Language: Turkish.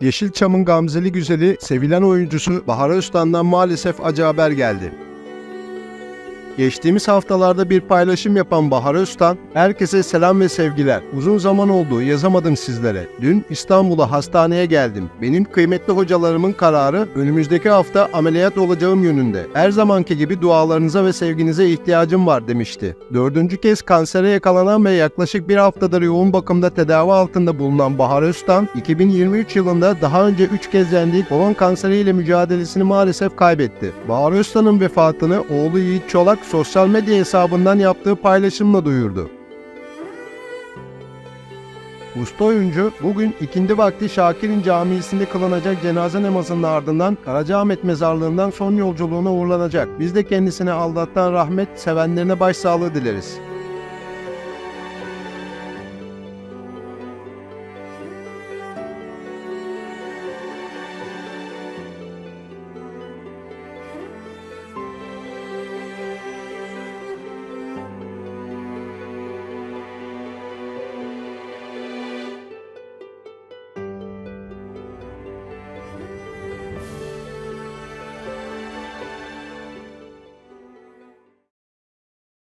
Yeşilçam'ın gamzeli güzeli, sevilen oyuncusu Bahar Öztan'dan maalesef acı haber geldi. Geçtiğimiz haftalarda bir paylaşım yapan Bahar Öztan, herkese selam ve sevgiler. Uzun zaman oldu, yazamadım sizlere. Dün İstanbul'a hastaneye geldim. Benim kıymetli hocalarımın kararı önümüzdeki hafta ameliyat olacağım yönünde. Her zamanki gibi dualarınıza ve sevginize ihtiyacım var demişti. Dördüncü kez kansere yakalanan ve yaklaşık bir haftadır yoğun bakımda tedavi altında bulunan Bahar Öztan, 2023 yılında daha önce 3 kez yendiği kolon kanseriyle mücadelesini maalesef kaybetti. Bahar Öztan'ın vefatını oğlu Yiğit Çolak sosyal medya hesabından yaptığı paylaşımla duyurdu. Usta oyuncu bugün ikindi vakti Şakir'in camisinde kılınacak cenaze namazının ardından Karacaahmet mezarlığından son yolculuğuna uğurlanacak. Biz de kendisine Allah'tan rahmet, sevenlerine başsağlığı dileriz.